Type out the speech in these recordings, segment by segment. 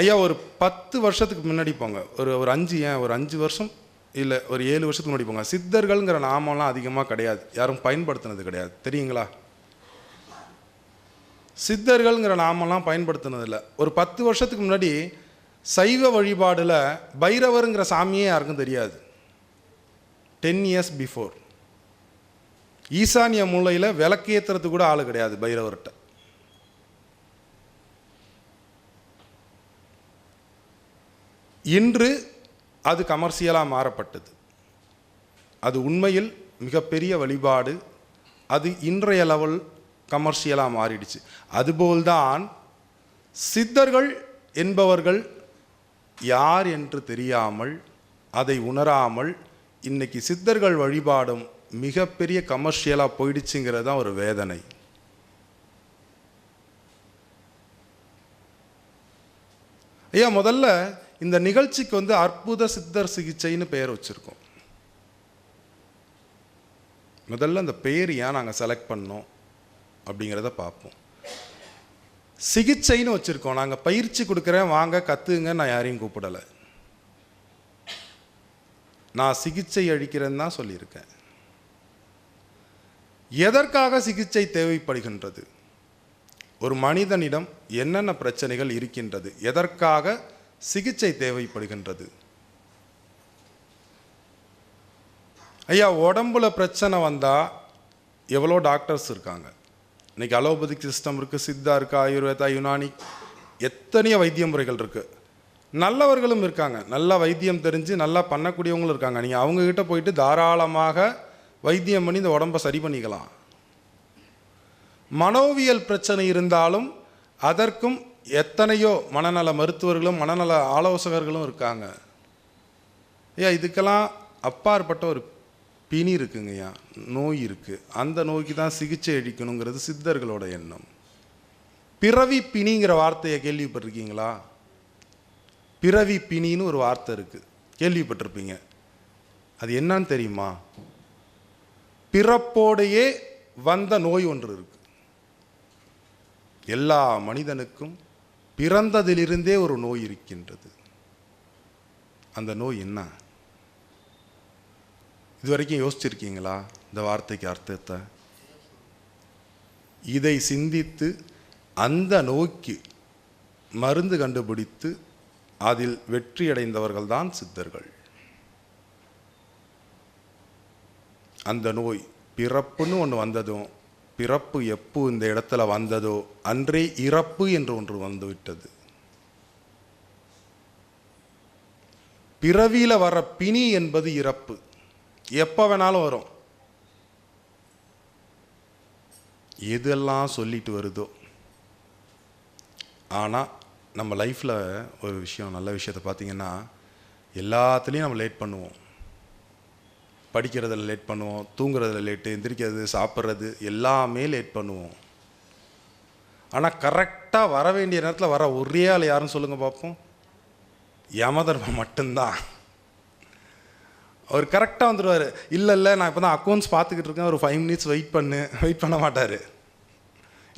ஐயா ஒரு பத்து வருஷத்துக்கு முன்னாடி போங்க. ஒரு ஒரு அஞ்சு ஏன் ஒரு அஞ்சு வருஷம் இல்லை ஒரு ஏழு வருஷத்துக்கு முன்னாடி போங்க. சித்தர்கள்ங்கிற நாமம்லாம் அதிகமாக கிடையாது. யாரும் பயன்படுத்தினது கிடையாது. தெரியுங்களா? சித்தர்கள்ங்கிற நாமெல்லாம் பயன்படுத்தினதில்ல ஒரு பத்து வருஷத்துக்கு முன்னாடி சைவ வழிபாடில் பைரவருங்கிற சாமியே யாருக்கும் தெரியாது. டென் இயர்ஸ் பிஃபோர் ஈசானிய மூலையில் விளக்கேற்றுறது கூட ஆள் கிடையாது பைரவர்கிட்ட இன்று அது கமர்ஷியலாக மாறப்பட்டது. அது உண்மையில் மிகப்பெரிய வழிபாடு. அது இன்றைய லெவல் கமர்ஷியலாக மாறிடுச்சு. அதுபோல்தான் சித்தர்கள் என்பவர்கள் யார் என்று தெரியாமல் அதை உணராமல் இன்னைக்கு சித்தர்கள் வழிபாடும் மிகப்பெரிய கமர்ஷியலாக போயிடுச்சுங்கிறது தான் ஒரு வேதனை. ஐயா முதல்ல இந்த நிகழ்ச்சிக்கு வந்து அற்புத சித்தர் சிகிச்சைன்னு பெயர் வச்சுருக்கோம். முதல்ல அந்த பேர் ஏன் நாங்கள் செலக்ட் பண்ணோம் அப்படிங்கிறத பார்ப்போம். சிகிச்சைன்னு வச்சுருக்கோம். நாங்கள் பயிற்சி கொடுக்குறேன் வாங்க கற்றுங்க நான் யாரையும் கூப்பிடலை. நான் சிகிச்சை அளிக்கிறேன்னு தான் சொல்லியிருக்கேன். எதற்காக சிகிச்சை தேவைப்படுகின்றது? ஒரு மனிதனிடம் என்னென்ன பிரச்சனைகள் இருக்கின்றது? எதற்காக சிகிச்சை தேவைப்படுகின்றது. ஐயா உடம்புல பிரச்சனை வந்தால் எவ்வளோ டாக்டர்ஸ் இருக்காங்க? இன்னைக்கு அலோபதிக் சிஸ்டம் இருக்குது சித்தா இருக்குது ஆயுர்வேதா யுனானி எத்தனையோ வைத்திய முறைகள் இருக்குது நல்லவர்களும் இருக்காங்க. நல்லா வைத்தியம் தெரிஞ்சு நல்லா பண்ணக்கூடியவங்களும் இருக்காங்க. நீங்கள் அவங்கக்கிட்ட போயிட்டு தாராளமாக வைத்தியம் பண்ணி இந்த உடம்பை சரி பண்ணிக்கலாம். மனோவியல் பிரச்சனை இருந்தாலும் அதற்கும் எத்தனையோ மனநல மருத்துவர்களும் மனநல ஆலோசகர்களும் இருக்காங்க. ஐயா இதுக்கெல்லாம் அப்பாற்பட்ட ஒரு பிணி இருக்குங்கய்யா நோய் இருக்குது அந்த நோய்க்கு தான் சிகிச்சை அளிக்கணுங்கிறது சித்தர்களோட எண்ணம். பிறவி பிணிங்கிற வார்த்தையை கேள்விப்பட்டிருக்கீங்களா? பிறவி பிணின்னு ஒரு வார்த்தை இருக்குது கேள்விப்பட்டிருப்பீங்க. அது என்னன்னு தெரியுமா? பிறப்போடையே வந்த நோய் ஒன்று இருக்குது எல்லா மனிதனுக்கும் பிறந்ததிலிருந்தே ஒரு நோய் இருக்கின்றது. அந்த நோய் என்ன? இது வரைக்கும் யோசிச்சிருக்கீங்களா? இந்த வார்த்தைக்கு அர்த்தத்தை? இதை சிந்தித்து அந்த நோய்க்கு மருந்து கண்டுபிடித்து அதில் வெற்றியடைந்தவர்கள் தான் சித்தர்கள். அந்த நோய் பிறப்புன்னு ஒன்று வந்ததும் பிறப்பு எப்போ இந்த இடத்துல வந்ததோ அன்றே இறப்பு என்று ஒன்று வந்துவிட்டது. பிறவியில் வர பிணி என்பது இறப்பு. எப்போ வேணாலும் வரும். எதெல்லாம் சொல்லிட்டு வருதோ. ஆனால் நம்ம லைஃப்பில் ஒரு விஷயம் நல்ல விஷயத்தை பார்த்தீங்கன்னா எல்லாத்துலேயும் நம்ம லேட் பண்ணுவோம். படிக்கிறதில் லேட் பண்ணுவோம் தூங்குறதில் லேட்டு எந்திரிக்கிறது சாப்பிட்றது எல்லாமே லேட் பண்ணுவோம். ஆனால் கரெக்டாக வர வேண்டிய நேரத்தில் வர ஒரே ஆள் யாருன்னு சொல்லுங்கள் பார்ப்போம் யமதர்மம் மட்டும்தான். அவர் கரெக்டாக வந்துடுவார் இல்லை இல்லை நான் இப்போ தான் அக்கௌண்ட்ஸ் பார்த்துக்கிட்டு இருக்கேன். ஒரு ஃபைவ் மினிட்ஸ் வெயிட் பண்ணு. வெயிட் பண்ண மாட்டார்.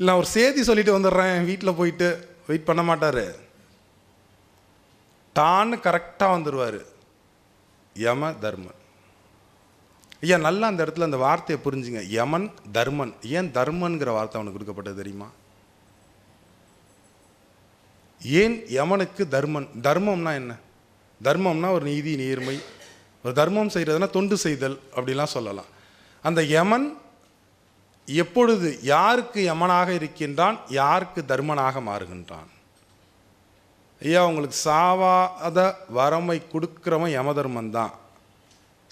இல்லை ஒரு சேதி சொல்லிட்டு வந்துடுறேன். வீட்டில் போயிட்டு வெயிட் பண்ண மாட்டார். டான்னு கரெக்டாக வந்துடுவார் யம தர்மன் ஐயா நல்லா அந்த இடத்துல அந்த வார்த்தையை புரிஞ்சுங்க. யமன் தர்மன். ஏன் தர்மன்கிற வார்த்தை அவனுக்கு கொடுக்கப்பட்டது தெரியுமா? ஏன் யமனுக்கு தர்மன்? தர்மம்னா என்ன? தர்மம்னா ஒரு நீதி நேர்மை. ஒரு தர்மம் செய்கிறதுனா தொண்டு செய்தல் அப்படிலாம் சொல்லலாம். அந்த யமன் எப்பொழுது யாருக்கு யமனாக இருக்கின்றான் யாருக்கு தர்மனாக மாறுகின்றான்? ஐயா உங்களுக்கு சாவாத வரமை கொடுக்குறவன் யமதர்மன் தான்.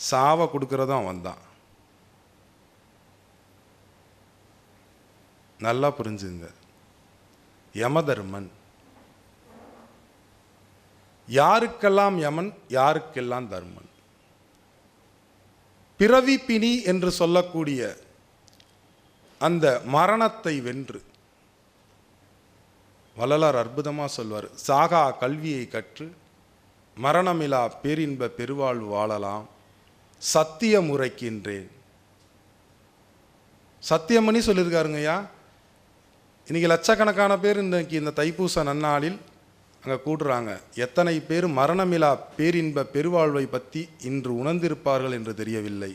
சாவை கொடுக்குறதும் அவன் தான் நல்லா புரிஞ்சுங்க. யமதர்மன். யாருக்கெல்லாம் யமன் யாருக்கெல்லாம் தர்மன்? பிறவி பிணி என்று சொல்லக்கூடிய அந்த மரணத்தை வென்று வள்ளலார் அற்புதமாக சொல்வார் சாகா கல்வியை கற்று மரணமிலா பேரின்ப பெருவாழ்வு வாழலாம். சத்தியம் உரைக்கின்றேன் சத்தியமணி சொல்லியிருக்காருங்கய்யா இன்னைக்கு லட்சக்கணக்கான பேர் இன்றைக்கி இந்த தைப்பூச நன்னாளில் அங்கே கூடுறாங்க. எத்தனை பேர் மரணமிலா பேரின்ப பெருவாழ்வை பற்றி இன்று உணர்ந்திருப்பார்கள் என்று தெரியவில்லை.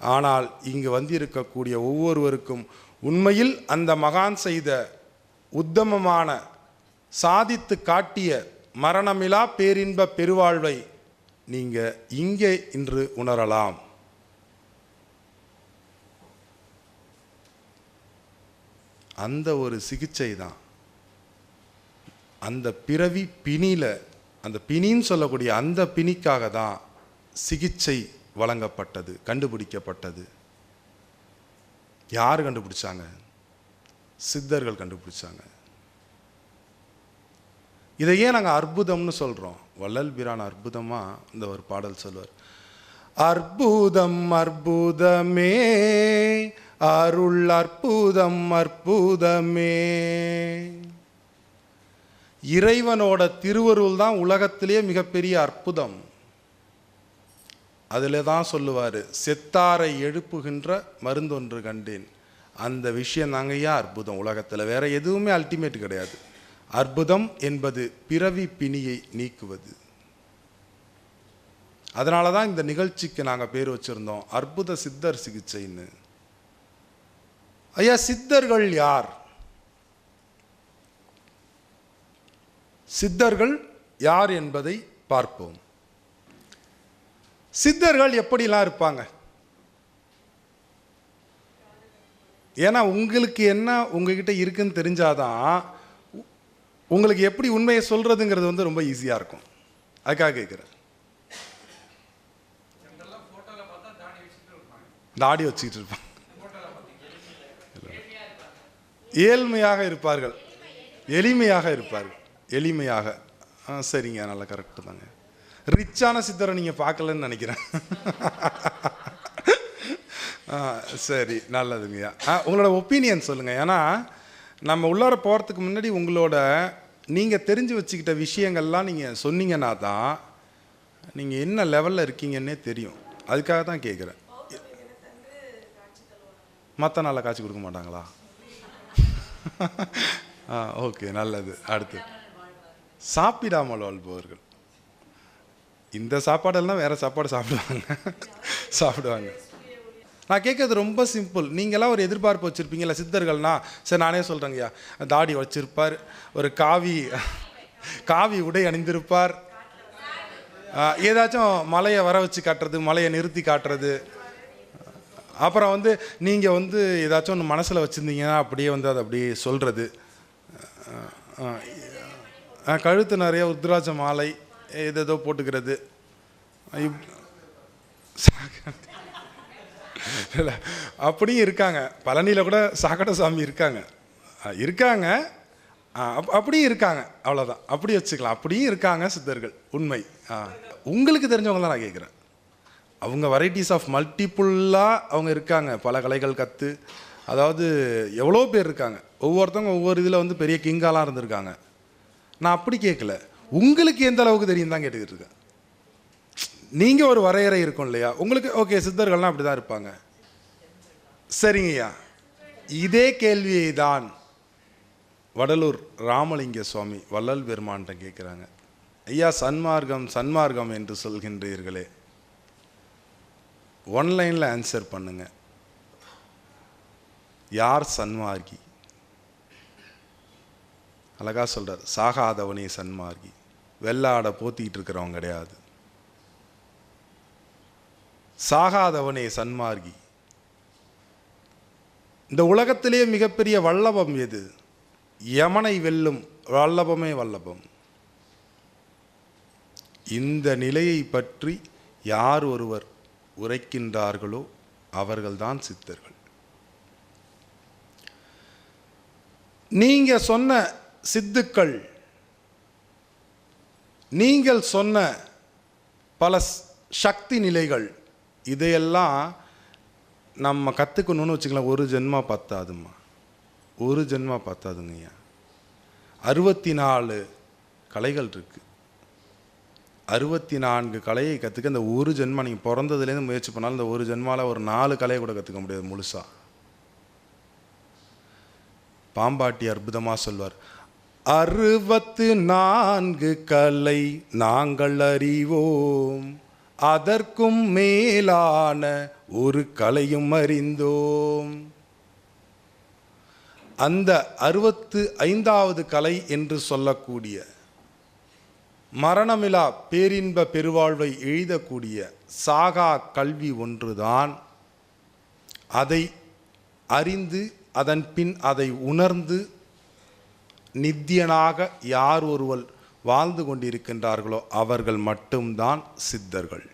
ஆனால் இங்கு வந்திருக்கக்கூடிய ஒவ்வொருவருக்கும் உண்மையில் அந்த மகான் செய்த உத்தமமான சாதித்து காட்டிய மரணமிலா பேரின்ப பெருவாழ்வை நீங்கள் இங்கே இன்று உணரலாம். அந்த ஒரு சிகிச்சை தான். அந்த பிறவி பிணியில் அந்த பிணின்னு சொல்லக்கூடிய அந்த பிணிக்காக தான் சிகிச்சை வழங்கப்பட்டது கண்டுபிடிக்கப்பட்டது. யார் கண்டுபிடிச்சாங்க? சித்தர்கள் கண்டுபிடிச்சாங்க. இதை ஏன் நாங்கள் அற்புதம்னு சொல்கிறோம் வள்ளல் பிரான் அற்புதமாக இந்த ஒரு பாடல் சொல்வார் அற்புதம் அற்புதமே அருள் அற்புதம் அற்புதமே. இறைவனோட திருவருள் தான் உலகத்திலேயே மிகப்பெரிய அற்புதம். அதில் தான் சொல்லுவார் செத்தாரை எழுப்புகின்ற மருந்தொன்று கண்டேன். அந்த விஷயம் தாங்கய்யா அற்புதம் உலகத்தில். வேறு எதுவுமே அல்டிமேட் கிடையாது. அற்புதம் என்பது பிறவி பிணியை நீக்குவது. அதனால தான் இந்த நிகழ்ச்சிக்கு நாங்கள் பேர் வச்சுருந்தோம் அற்புத சித்தர் சிகிச்சைன்னு. ஐயா சித்தர்கள் யார்? சித்தர்கள் யார் என்பதை பார்ப்போம். சித்தர்கள் எப்படிலாம் இருப்பாங்க? ஏன்னா உங்களுக்கு என்ன உங்ககிட்ட இருக்குன்னு தெரிஞ்சாதான் உங்களுக்கு எப்படி உண்மையை சொல்றதுங்கிறது வந்து ரொம்ப ஈஸியாக இருக்கும். அதுக்காக கேட்குறேன். தாடி வச்சுக்கிட்டு இருப்பாங்க. ஏழ்மையாக இருப்பார்கள். எளிமையாக இருப்பார்கள். எளிமையாக. ஆ சரிங்க. நல்லா கரெக்டு தாங்க. ரிச்சான சித்தரை நீங்கள் பார்க்கலன்னு நினைக்கிறேன். சரி. நல்லதுங்கய்யா. ஆ உங்களோட ஒப்பீனியன் சொல்லுங்கள் ஏன்னா நம்ம உள்ளார போகிறதுக்கு முன்னாடி உங்களோட நீங்கள் தெரிஞ்சு வச்சுக்கிட்ட விஷயங்கள்லாம் நீங்கள் சொன்னீங்கன்னா தான் நீங்கள் என்ன லெவலில் இருக்கீங்கன்னே தெரியும். அதுக்காக தான் கேட்குறேன் மற்ற நாளில் காட்சி கொடுக்க மாட்டாங்களா? ஆ ஓகே நல்லது. அடுத்து. சாப்பிடாமல் வாழ்பவர்கள். இந்த சாப்பாடெல்லாம் வேறு சாப்பாடு சாப்பிடுவாங்க. சாப்பிடுவாங்க. நான் கேட்கறது ரொம்ப சிம்பிள் நீங்களாம் ஒரு எதிர்பார்ப்பு வச்சுருப்பீங்களா சித்தர்கள்னா? சரி நானே சொல்கிறேங்கய்யா தாடி வச்சிருப்பார் ஒரு காவி காவி உடை அணிந்திருப்பார். ஏதாச்சும் மலையை வர வச்சு காட்டுறது மலையை நிறுத்தி காட்டுறது. அப்புறம் வந்து நீங்கள் வந்து ஏதாச்சும் ஒன்று மனசில் வச்சுருந்தீங்கன்னா அப்படியே வந்து அதை அப்படியே சொல்கிறது கழுத்து நிறைய உத்ராஜ மாலை ஏதேதோ போட்டுக்கிறது. இப்- இல்லை அப்படியும் இருக்காங்க. பழனியில் கூட சாக்கடை சாமி இருக்காங்க. இருக்காங்க. அப்- அப்படியும் இருக்காங்க. அவ்வளோதான் அப்படி வச்சுக்கலாம். அப்படியும் இருக்காங்க சித்தர்கள். உண்மை. ஆ. உங்களுக்கு தெரிஞ்சவங்க தான் நான் கேட்குறேன் அவங்க வெரைட்டிஸ் ஆஃப் மல்டிப்புல்லாக அவங்க இருக்காங்க. பல கலைகள் கற்று அதாவது எவ்வளோ பேர் இருக்காங்க. ஒவ்வொருத்தவங்க ஒவ்வொரு இதில் வந்து பெரிய கிங்காலாம் இருந்திருக்காங்க. நான் அப்படி கேட்கல உங்களுக்கு எந்த அளவுக்கு தெரியும் தான் கேட்டுக்கிட்டு இருக்கேன். நீங்கள் ஒரு வரையறை இருக்கும் இல்லையா? உங்களுக்கு ஓகே சித்தர்கள்லாம் அப்படி தான் இருப்பாங்க. சரிங்கய்யா. இதே கேள்வியை தான் வடலூர் ராமலிங்க சுவாமி வள்ளல் பெருமான்ட்ட கேட்குறாங்க ஐயா சன்மார்க்கம் சன்மார்க்கம் என்று சொல்கின்றீர்களே. ஒன்லைனில் ஆன்சர் பண்ணுங்க. யார் சன்மார்கி? அழகா சொல்கிறார் சாகாதவனே சன்மார்கி. வெள்ளாடை போத்திக்கிட்டு இருக்கிறவன் கிடையாது. சாகாதவனே சன்மார்கி. இந்த உலகத்திலே மிகப்பெரிய வல்லபம் எது? யமனை வெல்லும் வல்லபமே வல்லபம். இந்த நிலையை பற்றி யார் ஒருவர் உரைக்கின்றார்களோ அவர்கள்தான் சித்தர்கள். நீங்க சொன்ன சித்துக்கள் நீங்கள் சொன்ன பல சக்தி நிலைகள் இதையெல்லாம் நம்ம கற்றுக்கணும்னு வச்சுக்கலாம் ஒரு ஜென்மா பத்தாதும்மா. ஒரு ஜென்மா பத்தாதுங்கய்யா அறுபத்தி நாலு கலைகள் இருக்குது அறுபத்தி நான்கு கலையை கற்றுக்க இந்த ஒரு ஜென்மா நீங்கள் பிறந்ததுலேருந்து முயற்சி பண்ணாலும் இந்த ஒரு ஜென்மால ஒரு நாலு கலையை கூட கற்றுக்க முடியாது முழுசா. பாம்பாட்டி அற்புதமாக சொல்வார். அறுபத்து நான்கு கலை நாங்கள் அறிவோம். அதற்கும் மேலான ஒரு கலையும் அறிந்தோம். அந்த அறுபத்து ஐந்தாவது கலை என்று சொல்லக்கூடிய மரணமிலா பேரின்ப பெருவாழ்வை எழுதக்கூடிய சாகா கல்வி ஒன்றுதான். அதை அறிந்து அதன் பின் அதை உணர்ந்து நித்தியனாக யார் ஒருவர் வாழ்ந்து கொண்டிருக்கின்றார்களோ அவர்கள் மட்டும்தான் சித்தர்கள்.